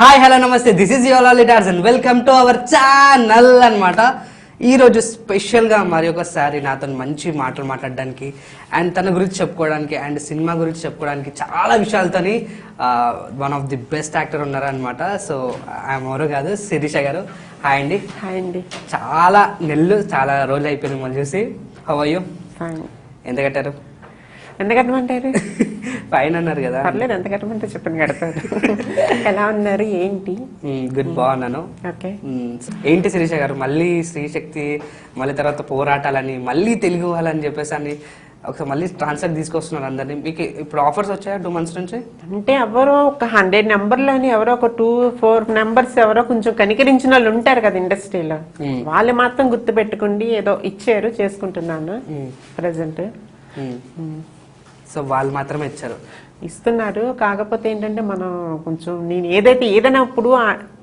Hi hello నమస్తే. This is your లాలిటార్స్ and welcome to our channel అనమాట ఈరోజు స్పెషల్గా మరి ఒకసారి నాతో మంచి మాటలు మాట్లాడడానికి అండ్ తన గురించి చెప్పుకోవడానికి అండ్ సినిమా గురించి చెప్పుకోవడానికి చాలా విషయాలతోని one of the best actor ఉన్నారనమాట సో ఆమె ఎవరు కాదు శిరీష గారు. హాయ్ అండి. హాయ్ అండి. చాలా నెలలు చాలా రోజులు అయిపోయింది మళ్ళీ చూసి. హవయ్యో ఎంత కట్టారు? ఎంత కట్టమంటారు? ఫైన్ అన్నారు కదా. పర్లేదు ఎంత కట్టమంటే చెప్పండి కడతారు ఎలా ఉన్నారు ఏంటి? గుడ్ బాగున్నాను. ఓకే. ఏంటి శిరీష గారు? మళ్ళీ స్త్రీశక్తి మళ్ళీ తర్వాత పోరాటాలని మళ్ళీ తెలుగు వాళ్ళని చెప్పేసి అని ఒకసారి మళ్ళీ ట్రాన్స్ఫర్ తీసుకొస్తున్నారు అందరినీ. మీకు ఇప్పుడు ఆఫర్స్ వచ్చాయా టూ మంత్స్ నుంచి? అంటే ఎవరో ఒక హండ్రెడ్ నెంబర్లోని ఎవరో ఒక టూ ఫోర్ నెంబర్స్ ఎవరో కొంచెం కనికరించిన వాళ్ళు ఉంటారు కదా ఇండస్ట్రీలో. వాళ్ళు మాత్రం గుర్తు పెట్టుకోండి ఏదో ఇచ్చారు చేసుకుంటున్నాను. ప్రజెంట్ సో వాళ్ళు మాత్రమే ఇచ్చారు. ఇస్తున్నారు. కాకపోతే ఏంటంటే మనం కొంచెం నేను ఏదైతే ఏదైనా ఇప్పుడు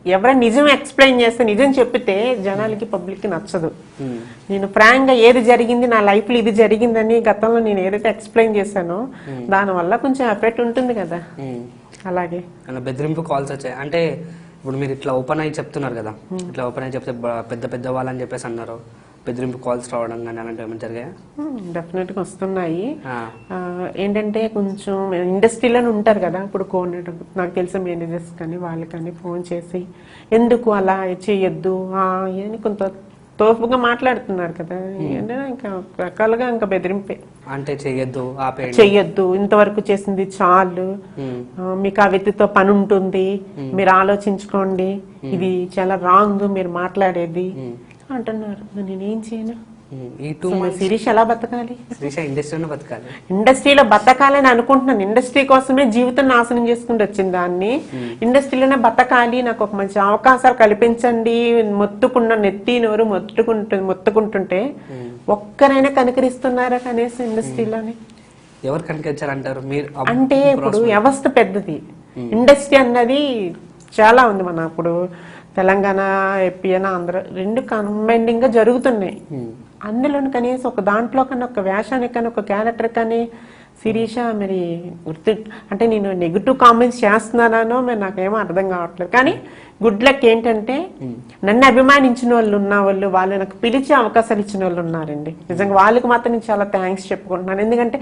ఎవరైనా నిజం ఎక్స్ప్లెయిన్ చేస్తే నిజం చెప్పితే జనాలకి పబ్లిక్కి నచ్చదు. మ్మ్. నేను ఫ్రాంక్గా ఏది జరిగింది నా లైఫ్లో ఇది జరిగిందని గతంలో నేను ఏదైతే ఎక్స్ప్లెయిన్ చేశానో దానివల్ల కొంచెం ఎఫెక్ట్ ఉంటుంది కదా. మ్మ్. అలాగే. అలా బెదిరింపు కాల్స్ వచ్చాయి. అంటే ఇప్పుడు మీరు ఇట్లా ఓపెన్ అయ్యి చెప్తున్నారు కదా. ఇట్లా ఓపెన్ అయ్యి చెప్తే పెద్ద పెద్ద వాళ్ళని చెప్పేసి అన్నారు. బెదిరింపు కాల్స్ రావడం కానీ అలాంటివి ఏమైనా జరిగాయా? డెఫినెట్గా వస్తున్నాయి. ఏంటంటే కొంచెం ఇండస్ట్రీలోనే ఉంటారు కదా ఇప్పుడు కోఆర్డినేటర్ నాకు తెలిసిన మేనేజర్స్ కానీ వాళ్ళు కానీ ఫోన్ చేసి ఎందుకు అలా చేయొద్దు? అని కొంత తోపుగా మాట్లాడుతున్నారు కదా. ఇంకా రకాలుగా ఇంకా బెదిరింపే. అంటే చెయ్యొద్దు చెయ్యొద్దు ఇంతవరకు చేసింది చాలు. మీకు ఆ వ్యక్తితో పని ఉంటుంది. మీరు ఆలోచించుకోండి. ఇది చాలా రాంగ్ మీరు మాట్లాడేది. అంటున్నారు. నేనేం చేయను. ఈ టూ శిరీష్ ఎలా బతకాలి? శ్రీష ఇండస్ట్రీలోనే బతకాలి. ఇండస్ట్రీలో బతకాలని అనుకుంటున్నాను. ఇండస్ట్రీ కోసమే జీవితం నాశనం చేసుకుంటూ వచ్చింది దాన్ని. ఇండస్ట్రీలోనే బతకాలి. నాకు ఒక మంచి అవకాశాలు కల్పించండి. మొత్తుకున్న నెత్తి నోరు మొత్తుకుంటు మొత్తుకుంటుంటే ఒక్కరైనా కనికరిస్తున్నారా కనీసం ఇండస్ట్రీలోనే? ఎవరు కనిపించారంటారు మీరు అంటే ఇప్పుడు వ్యవస్థ పెద్దది. ఇండస్ట్రీ అన్నది చాలా ఉంది మన ఇప్పుడు. తెలంగాణ ఏపీ అని ఆంధ్ర రెండు కంబైండింగ్గా జరుగుతున్నాయి అందులోని కనీసం ఒక దాంట్లో కన్నా ఒక వేషానికి కానీ ఒక క్యారెక్టర్ కానీ శిరీష మరి గుర్తు అంటే నేను నెగిటివ్ కామెంట్స్ చేస్తున్నానో మరి నాకేమో అర్థం కావట్లేదు. కానీ గుడ్ లక్ ఏంటంటే నన్ను అభిమానించిన వాళ్ళు ఉన్న వాళ్ళు వాళ్ళు నాకు పిలిచే అవకాశాలు ఇచ్చిన వాళ్ళు ఉన్నారండి. నిజంగా వాళ్ళకి మాత్రం నేను చాలా థ్యాంక్స్ చెప్పుకుంటున్నాను. ఎందుకంటే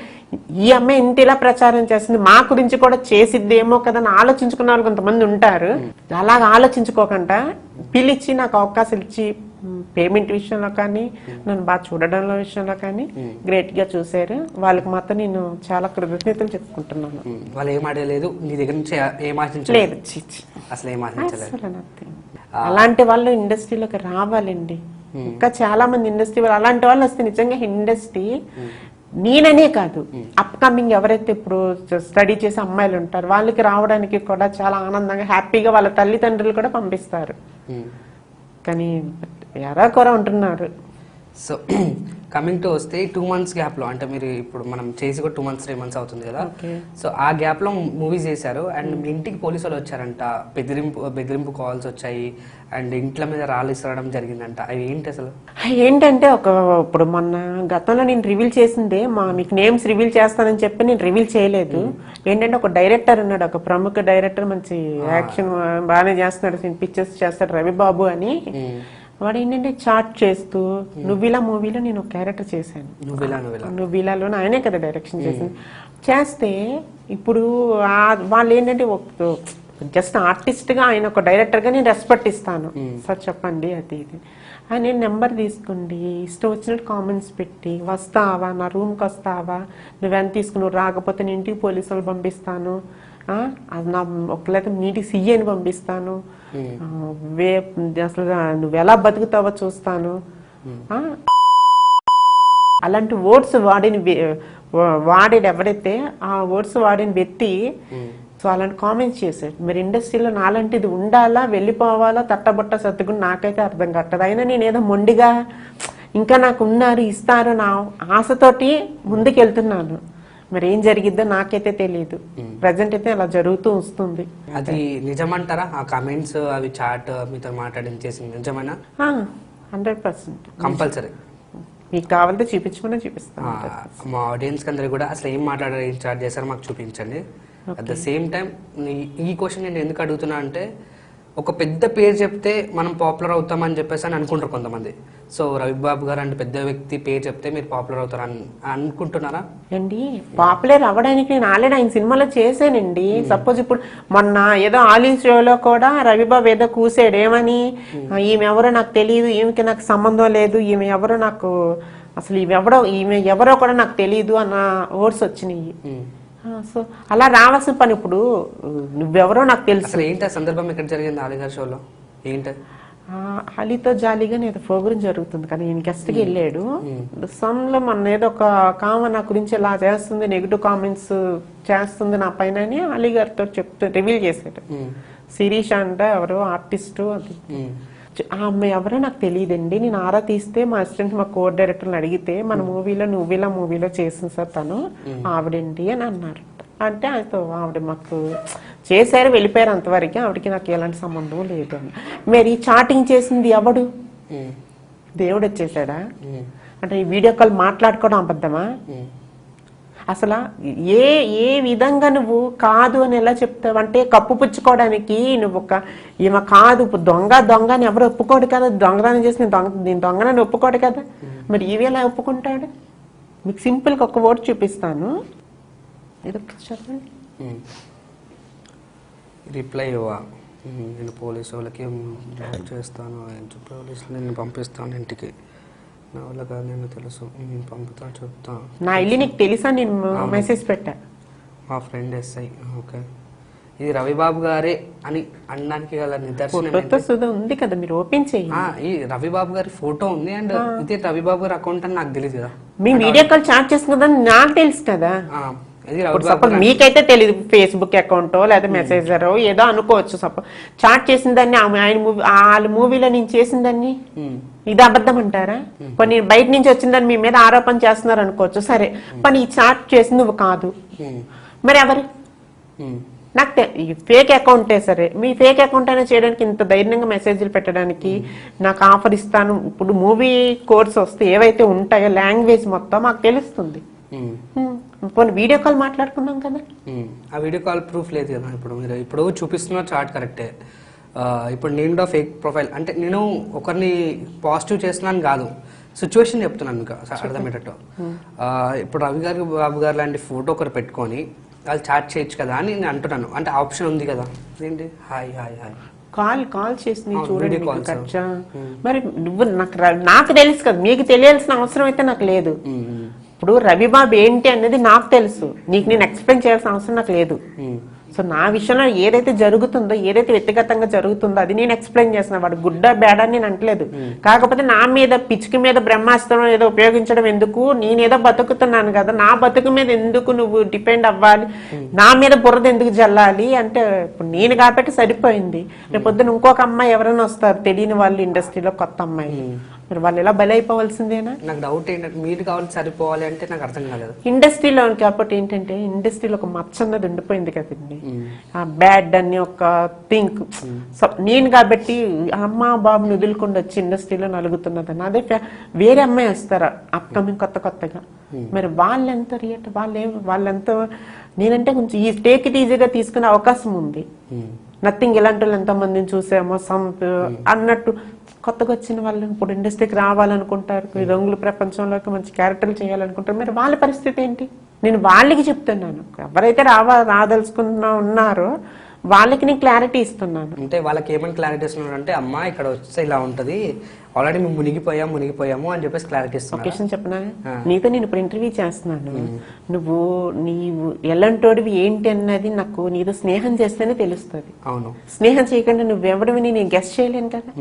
ఈ అమ్మాయి ఇంత ఇలా ప్రచారం చేస్తుంది మా గురించి కూడా చేసిద్దేమో కదా అని ఆలోచించుకున్న వాళ్ళు కొంతమంది ఉంటారు. అలాగ ఆలోచించుకోకుండా పిలిచి నాకు అవకాశాలు ఇచ్చి పేమెంట్ విషయంలో కానీ నన్ను బాగా చూడడంలో విషయంలో కానీ గ్రేట్గా చూశారు. వాళ్ళకి మాత్రం నేను చాలా కృతజ్ఞతలు చెప్పుకుంటున్నాను. వాళ్ళు ఏం అడగలేదు నీ దగ్గర నుంచి ఏం ఆశించలేదు. అసలు ఏం ఆశించలేదు. అలాంటి వాళ్ళు ఇండస్ట్రీలోకి రావాలండి. ఇంకా చాలా మంది ఇండస్ట్రీ వాళ్ళు అలాంటి వాళ్ళు వస్తే నిజంగా ఇండస్ట్రీ నేననే కాదు. అప్కమింగ్ ఎవరైతే ఇప్పుడు స్టడీ చేసే అమ్మాయిలు ఉంటారు వాళ్ళకి రావడానికి కూడా చాలా ఆనందంగా హ్యాపీగా వాళ్ళ తల్లిదండ్రులు కూడా పంపిస్తారు. కానీ ఎరా కొర ఉంటున్నారు సో కమింగ్ టు వస్తే టూ మంత్స్ గ్యాప్లో అంటే మీరు ఇప్పుడు మనం చేసి కూడా టూ మంత్స్ త్రీ మంత్స్ అవుతుంది కదా. సో ఆ గ్యాప్లో మూవీస్ చేశారు. అండ్ మీ ఇంటికి పోలీసు వాళ్ళు వచ్చారంట. బెదిరింపు బెదిరింపు కాల్స్ వచ్చాయి. అండ్ ఇంట్ల మీద రాళ్ళు ఇసరడం జరిగిందంట. అవి ఏంటి అసలు? ఏంటంటే ఒక ఇప్పుడు మొన్న గతంలో నేను రివీల్ చేసిందే మా మీకు నేమ్స్ రివీల్ చేస్తానని చెప్పి నేను రివీల్ చేయలేదు. ఏంటంటే ఒక డైరెక్టర్ ఉన్నాడు ఒక ప్రముఖ డైరెక్టర్ మంచి యాక్షన్ బాగానే చేస్తున్నాడు పిక్చర్స్ చేస్తాడు రవిబాబు అని. వాడు ఏంటంటే చాట్ చేస్తూ నువ్విలా మూవీలో నేను ఒక క్యారెక్టర్ చేశాను. నువ్విలాలో ఆయనే కదా డైరెక్షన్ చేసింది. చేస్తే ఇప్పుడు వాళ్ళు ఏంటంటే జస్ట్ ఆర్టిస్ట్గా ఆయన ఒక డైరెక్టర్గా నేను రెస్పెక్ట్ ఇస్తాను సార్ చెప్పండి అది ఇది. ఆయన నేను నెంబర్ తీసుకోండి ఇష్టం వచ్చినట్టు కామెంట్స్ పెట్టి వస్తావా నా రూమ్కి వస్తావా నువ్వెంత తీసుకుని నువ్వు రాకపోతే నేను ఇంటికి పోలీసు వాళ్ళు పంపిస్తాను. అది నా ఒకలేక నీటికి సీఏని పంపిస్తాను. వే అసలు నువ్వు ఎలా బతుకుతావో చూస్తాను. ఆ, అలాంటి వర్డ్స్ వాడిన వాడేది ఎవరైతే ఆ వర్డ్స్ వాడిన వ్యక్తి సో అలాంటి కామెంట్స్ చేశాడు మరి ఇండస్ట్రీలో నాలాంటిది ఉండాలా వెళ్ళిపోవాలా తట్టబట్ట సర్దుకుని నాకైతే అర్థం కట్టదు అయినా నేను ఏదో మొండిగా ఇంకా నాకు ఉన్నారు ఇస్తారు నా ఆశతోటి ముందుకు వెళ్తున్నాను మరి ఏం జరిగిద్దో నాకైతే తెలియదు ప్రజెంట్ అయితే అలా జరుగుతూ వస్తుంది. అది నిజమంటారా? ఆ కమెంట్స్ అవి చాట్ మీతో మాట్లాడింది చేసింది నిజమేనా? Hundred percent. కంపల్సరీ. మీకు కావాలంటే చూపించమని చూపిస్తాను మా ఆడియన్స్కి అందరికి కూడా అసలు ఏం మాట్లాడారు ఏం చాట్ చేశారో మాకు చూపించండి. అట్ ద సేమ్ టైం ఈ క్వశ్చన్ నేను ఎందుకు అడుగుతున్నా అంటే ఒక పెద్ద పేరు చెప్తే మనం పాపులర్ అవుతామని చెప్పేసి అని అనుకుంటారు కొంతమంది. సో రవిబాబు గారు అంటే పెద్ద వ్యక్తి పేరు చెప్తే మీరు పాపులర్ అవుతారు అని అనుకుంటున్నారా? అండి పాపులర్ అవ్వడానికి నేను ఆల్రెడీ ఆయన సినిమాలో చేశానండి. సపోజ్ ఇప్పుడు మొన్న ఏదో ఆలీ షోలో కూడా రవిబాబు ఏదో కూసాడు. ఏమని? ఈమె ఎవరో నాకు తెలియదు. ఈమెకి నాకు సంబంధం లేదు. ఈమె ఎవరో నాకు అసలు ఈమె ఎవరో ఈమె ఎవరో కూడా నాకు తెలియదు అన్న వర్డ్స్ వచ్చినాయి. సో అలా రావాల్సిన పని ఇప్పుడు నువ్వెవరో నాకు తెలుసు. అసలు ఏంటి ఆ సందర్భం ఎక్కడ జరిగింది ఆలిగారి షోలో? ఏంటి? అలీతో జాలీగా ఏదో ప్రోగ్రామ్ జరుగుతుంది కానీ ఈయన గెస్ట్కి వెళ్ళాడు. సమ్లో మన ఏదో ఒక కామ నా గురించి ఇలా చేస్తుంది నెగిటివ్ కామెంట్స్ చేస్తుంది నా పైన అని అలీ గారితో చెప్తూ రివీల్ చేశాడు. శిరీష్ అంట ఎవరో ఆర్టిస్టు అది. ఆ అమ్మాయి ఎవరో నాకు తెలియదండి నేను ఆరా తీస్తే మా అసిస్టెంట్ మా కోర్ డైరెక్టర్ని అడిగితే మన మూవీలో నువ్వులా మూవీలో చేసింది సార్ తను ఆవిడండి అని అన్నారు. అంటే ఆయనతో ఆవిడ మాకు చేశారు వెళ్ళిపోయారు అంతవరకు. ఆవిడకి నాకు ఎలాంటి సంబంధం లేదు అని. మరి చాటింగ్ చేసింది ఎవడు. దేవుడు వచ్చేసాడా. అంటే ఈ వీడియో కాల్ మాట్లాడుకోవడం అబద్ధమా. అసలు ఏ ఏ విధంగా నువ్వు కాదు అని ఎలా చెప్తావు? అంటే కప్పు పుచ్చుకోవడానికి నువ్వు ఒక ఈమె కాదు దొంగ దొంగ అని ఎవరు ఒప్పుకోడు కదా? దొంగదానం చేసిన దొంగ నేను దొంగనని ఒప్పుకోడు కదా? మరి ఇవి ఎలా ఒప్పుకుంటాడు? మీకు సింపుల్గా ఒక ఓటు చూపిస్తాను. ఇది చెప్పండి. రిప్లై ఇవ్వా. నేను పోలీసు వాళ్ళకి జాబ్ చేస్తాను పోలీసులు నేను పంపిస్తాను ఇంటికి. నా వల్ల కాదు నేను తెలుసు. నేను పంపుతా చెప్తా. నా ఇల్లు నీకు తెలుసా? నేను మెసేజ్ పెట్టా. మా ఫ్రెండ్ ఎస్ఐ ఓకే ఇది రవిబాబు గారే అని అనడానికి గల నిదర్శనం ఉంది కదా మీరు ఓపెన్ చేయండి ఈ రవిబాబు గారి ఫోటో ఉంది అండ్ ఇది రవిబాబు గారి అకౌంట్ అని నాకు తెలియదు కదా. మీ వీడియో కాల్ చాట్ చేస్తున్నదని నాకు తెలుసు కదా. సపోజ్ మీకైతే తెలియదు ఫేస్బుక్ అకౌంటో లేదా మెసేజరో ఏదో అనుకోవచ్చు సపోజ్ చాట్ చేసిన దాన్ని ఆమె- ఆయన మూవీ వాళ్ళ మూవీలో నేను చేసిన దాన్ని మ్మ్. ఇది అబద్ధం అంటారా? కొన్ని బయట నుంచి వచ్చిందని మీ మీద ఆరోపణ చేస్తున్నారు అనుకోవచ్చు సరే. పని ఈ చాట్ చేసింది నువ్వు కాదు. మరి ఎవరు. నాకు ఈ ఫేక్ అకౌంటే సరే. మీ ఫేక్ అకౌంట్ అయినా చేయడానికి ఇంత ధైర్యంగా మెసేజ్లు పెట్టడానికి నాకు ఆఫర్ ఇస్తాను. ఇప్పుడు మూవీ కోర్స్ వస్తే ఏవైతే ఉంటాయో లాంగ్వేజ్ మొత్తం మాకు తెలుస్తుంది. పోనీ వీడియో కాల్ మాట్లాడుకున్నాం కదా. ఆ వీడియో కాల్ ప్రూఫ్ లేదు కదా ఇప్పుడు మీరు. ఇప్పుడు చూపిస్తున్న చార్ట్ కరెక్టే. ఇప్పుడు నేను కూడా ఫేక్ ప్రొఫైల్. అంటే నేను ఒకరిని పాజిటివ్ చేస్తున్నాను కాదు సిచ్యువేషన్ చెప్తున్నాను మీకు అస- అర్థమయ్యేటట్టు. ఇప్పుడు రవి గారు బాబు గారు లాంటి ఫోటో ఒకరు పెట్టుకొని వాళ్ళు చాట్ చేయొచ్చు కదా అని నేను అంటున్నాను. అంటే ఆప్షన్ ఉంది కదా. ఏంటి? Hi hi hi. Call call చేసింది అవును, చూడండి. ఖర్చా మరి నువ్వు నాకు నాకు తెలుసు కదా. మీకు తెలియాల్సిన అవసరం అయితే నాకు లేదు. ఇప్పుడు రవిబాబు ఏంటి అనేది నాకు తెలుసు. నీకు నేను ఎక్స్ప్లెయిన్ చేయాల్సిన అవసరం నాకు లేదు. సో నా విషయంలో ఏదైతే జరుగుతుందో ఏదైతే వ్యక్తిగతంగా జరుగుతుందో అది నేను ఎక్స్ప్లెయిన్ చేస్తున్నా. వాడు గుడ్డ బ్యాడ్ అని నేను అంటలేదు. కాకపోతే నా మీద పిచ్చికి మీద బ్రహ్మాస్త్రం ఏదో ఉపయోగించడం ఎందుకు? నేనేదో బతుకుతున్నాను కదా. నా బతుకు మీద ఎందుకు నువ్వు డిపెండ్ అవ్వాలి? నా మీద బురద ఎందుకు జల్లాలి? అంటే ఇప్పుడు నేను కాబట్టి సరిపోయింది. రేపు పొద్దున ఇంకొక అమ్మాయి ఎవరైనా వస్తారు తెలియని వాళ్ళు ఇండస్ట్రీలో కొత్త అమ్మాయి మరి వాళ్ళు ఎలా బలైపోవాల్సిందేనా? నాకు డౌట్ ఏంటంటే మీరు కావాలి సరిపోవాలి అంటే నాకు అర్థం కాలేదు. ఇండస్ట్రీలో కాబట్టి ఏంటంటే ఇండస్ట్రీలో ఒక మచ్చ అన్నది ఉండిపోయింది కదండి. ఆ బ్యాడ్ అని ఒక థింక్ నేను కాబట్టి అమ్మ బాబుని వదులుకుండా వచ్చి ఇండస్ట్రీలో నలుగుతున్నదని. అదే వేరే అమ్మాయి వస్తారా? అప్కమింగ్ కొత్త కొత్తగా. మరి వాళ్ళెంత రియట్ వాళ్ళే వాళ్ళెంత నేనంటే కొంచెం ఈ టేక్ ఇట్ ఈజీగా తీసుకునే అవకాశం ఉంది. నథింగ్ ఇలాంటి వాళ్ళు ఎంతమందిని చూసామో సంప్ అన్నట్టు కొత్తగా వచ్చిన వాళ్ళు ఇప్పుడు ఇండస్ట్రీకి రావాలనుకుంటారు. ఈ రంగుల ప్రపంచంలోకి మంచి క్యారెక్టర్లు చేయాలనుకుంటారు. మరి వాళ్ళ పరిస్థితి ఏంటి? నేను వాళ్ళకి చెప్తున్నాను. ఎవరైతే రావా రాదలుచుకున్నా ఉన్నారో వాళ్ళకి నేను క్లారిటీ ఇస్తున్నాను. అంటే వాళ్ళకి ఏమని క్లారిటీ ఇస్తున్నారు అంటే అమ్మా ఇక్కడ వస్తే ఇలా ఉంటది. ఆల్రెడీ మేము మునిగిపోయాం మునిగిపోయాము అని చెప్పేసి క్లారిటీ లొకేషన్ చెప్పనా. నీతో నేను ఇప్పుడు ఇంటర్వ్యూ చేస్తున్నాను. నువ్వు నీవు ఎలాంటోడివి ఏంటి అన్నది నాకు నీతో స్నేహం చేస్తేనే తెలుస్తుంది. అవును. స్నేహం చేయకుండా నువ్వెవడమని నేను గెస్ట్ చేయలేను కదా.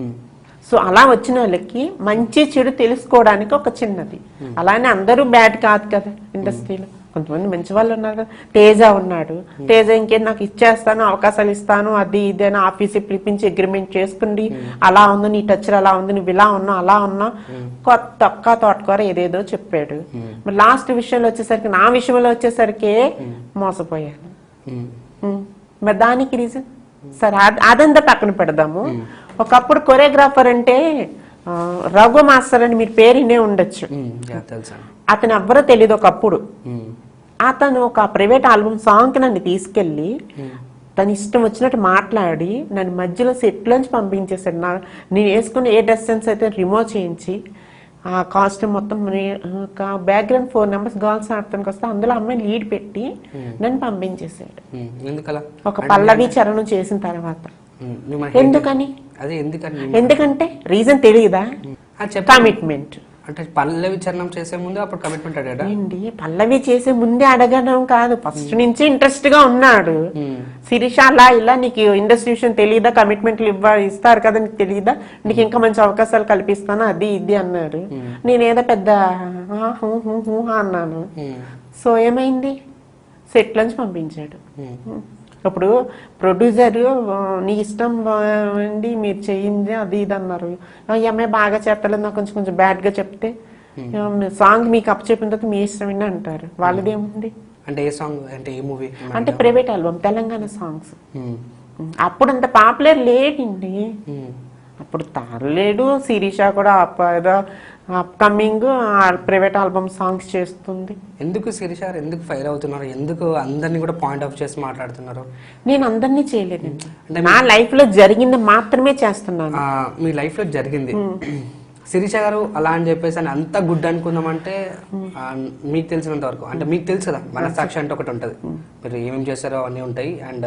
సో అలా వచ్చిన వాళ్ళకి మంచి చెడు తెలుసుకోవడానికి ఒక చిన్నది. అలానే అందరూ బ్యాడ్ కాదు కదా ఇండస్ట్రీలో కొంతమంది మంచి వాళ్ళు ఉన్నారు కదా. తేజ ఉన్నాడు. తేజ ఇంకేం నాకు ఇచ్చేస్తాను అవకాశాలు ఇస్తాను అది ఇది అని ఆఫీస్ పిలిపించి అగ్రిమెంట్ చేసుకుండి అలా ఉంది నీ టచ్ అలా ఉంది నువ్వు ఇలా ఉన్నావు అలా ఉన్నావు కొత్త ఒక్క తోటకూర ఏదేదో చెప్పాడు. మరి లాస్ట్ విషయంలో వచ్చేసరికి నా విషయంలో వచ్చేసరికి మోసపోయాను. మరి దానికి రీజన్ సరే అద- అదంతా పక్కన పెడదాము. ఒకప్పుడు కొరియోగ్రాఫర్ అంటే రఘు మాస్టర్ అని మీరు పేరు వినే ఉండొచ్చు. అతను ఎవ్వరో తెలియదు ఒకప్పుడు. అతను ఒక ప్రైవేట్ ఆల్బమ్ సాంగ్కి నన్ను తీసుకెళ్ళి తన ఇష్టం వచ్చినట్టు మాట్లాడి నన్ను మధ్యలో సెట్లోంచి పంపించేశాడు. నా నేను వేసుకున్న ఏ డ్రెస్ సెన్స్ అయితే రిమూవ్ చేయించి ఆ కాస్ట్యూమ్ మొత్తం బ్యాక్గ్రౌండ్ ఫోర్ నెంబర్స్ గర్ల్స్ ఆడటానికి వస్తే అందులో అమ్మాయి లీడ్ పెట్టి నన్ను పంపించేశాడు. ఒక పల్లవి చరణం చేసిన తర్వాత. ఎందుకని? ఎందుకంటే రీజన్ తెలియదా కమిట్మెంట్ అంటే పల్లవి చరణం చేసే ముందు అప్పుడు కమిట్మెంట్ అడిగాడా ఏంటి? పల్లవి చేసే ముందే అడగడం కాదు. ఫస్ట్ నుంచి ఇంట్రెస్ట్గా ఉన్నాడు. శిరీష అలా ఇలా నీకు ఇండస్ట్రీ విషయం తెలియదా కమిట్మెంట్లు ఇవ్వ ఇస్తారు కదా నీకు తెలియదా నీకు ఇంకా మంచి అవకాశాలు కల్పిస్తాను? అది ఇది అన్నారు నేనేదో పెద్ద అన్నాను. సో ఏమైంది? సెట్ నుంచి పంపించాడు ఇప్పుడు ప్రొడ్యూసర్ నీ ఇష్టం అండి మీరు చేయింది అది ఇది అన్నారు. ఈ అమ్మాయి బాగా చేస్తలేదు నాకు కొంచెం కొంచెం బ్యాడ్గా చెప్తే సాంగ్ మీకు అప్ చెప్పిన తర్వాత మీ ఇష్టం అండి అంటారు. వాళ్ళది ఏముంది అంటే ఏ సాంగ్ అంటే ఏ మూవీ అంటే ప్రైవేట్ ఆల్బమ్ తెలంగాణ సాంగ్స్ అప్పుడు అంత పాపులర్ లేడండి. అప్పుడు తాను లేడు శిరీష కూడా అప్- ఏదో అప్కమింగ్ ప్రైవేట్ ఆల్బమ్ సాంగ్స్ చేస్తుంది. ఎందుకు శిరీష ఎందుకు ఫైర్ అవుతున్నారు? ఎందుకు అందరినీ కూడా పాయింట్ ఆఫ్ చేసి మాట్లాడుతున్నారు? నేను అందరినీ చేయలేదండి నా లైఫ్లో జరిగింది మాత్రమే చేస్తున్నాను. మీ లైఫ్లో జరిగింది. శిరీష గారు అలా అని చెప్పేసి అని అంత గుడ్ అనుకుందామంటే మీకు తెలిసినంత వరకు. అంటే మీకు తెలుసు కదా మనసాక్షి అంటే ఒకటి ఉంటది. మీరు ఏమేమి చేస్తారో అన్నీ ఉంటాయి. అండ్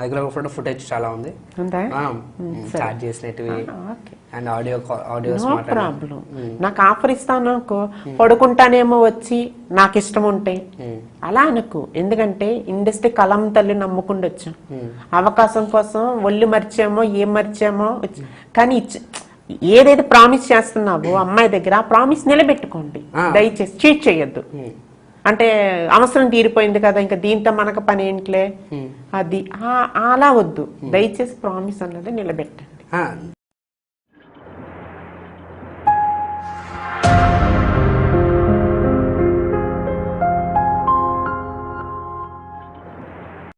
దగ్గర ఫోటో ఫుటేజ్ చాలా ఉంది. చాట్ చేసినవి. And audio audios no problem. నాకు ఆఫర్ ఇస్తాను అనుకో పడుకుంటానేమో వచ్చి నాకు ఇష్టం ఉంటే. అలా అనుకో. ఎందుకంటే ఇండస్ట్రీ కలం తల్లి నమ్ముకుండొచ్చు. అవకాశం కోసం ఒళ్ళు మర్చామో ఏం మర్చామో కానీ ఇచ్చ- ఏదైతే ప్రామిస్ చేస్తున్నావో అమ్మాయి దగ్గర ఆ ప్రామిస్ నిలబెట్టుకోండి. దయచేసి చీట్ చేయొద్దు. అంటే అవసరం తీరిపోయింది కదా ఇంకా దీంతో మనకు పని ఏంట్లే? అది ఆ- అలా వద్దు. దయచేసి ప్రామిస్ అన్నది నిలబెట్టండి.